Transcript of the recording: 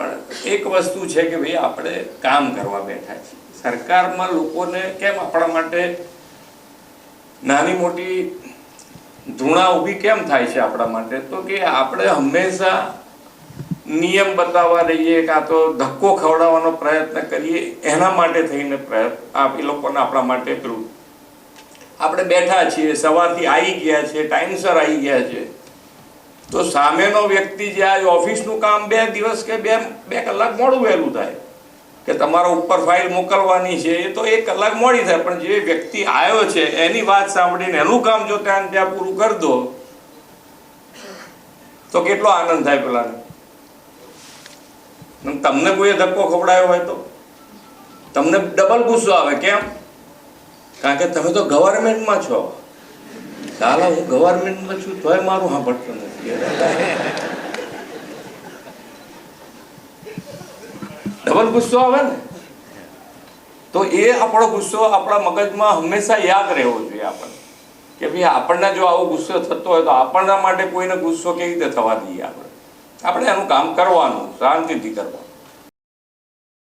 પણ એક વસ્તુ છે કે ભાઈ આપણે કામ કરવા બેઠા છીએ. સરકારમાં લોકોને કેમ આપણા માટે નાની મોટી ધૂણા ઊભી કેમ થાય છે આપણા માટે? તો કે આપણે હંમેશા નિયમ બતાવવા રહીએ, કાં તો ધક્કો ખવડાવવાનો પ્રયત્ન કરીએ, એના માટે થઈને પ્રયત્ન એ લોકોને આપણા માટે પેલું આપણે બેઠા છીએ, સવારથી આવી ગયા છે, ટાઈમસર આવી ગયા છે. તો સામેનો વ્યક્તિ જે આ ઓફિસનું કામ બે દિવસ કે બે બે કલાક મોડું વહેલું થાય. કે તમારા ઉપર ફાઇલ મોકલવાની છે, એ તો એક કલાક મોડી થાય, પણ જે વ્યક્તિ આવ્યો છે, એની વાત સાંભળીને એનું કામ જો ત્યાં ત્યાં પૂરું કરી દો, તો કેટલો આનંદ થાય પેલાને. તમને કોઈએ ધક્કો ખવડાયો હોય તો? તમને ડબલ ગુસ્સો આવે, કેમ? કારણ કે તમે તો ગવર્મેન્ટમાં છો. સાલા હું ગવર્મેન્ટમાં છું, તોય મારું સાંભળતું નથી. ડબલ ગુસ્સો આવે ને? તો એ આપણો ગુસ્સો આપણા મગજમાં હંમેશા યાદ રહેવો જોઈએ આપણને. કે ભાઈ આપણને જો આવો ગુસ્સો થતો હોય તો આપણના માટે કોઈને ગુસ્સો કેવી રીતે થવા દઈએ આપણે? આપણે એનું કામ કરવાનું, શાંતિથી કરવાનું.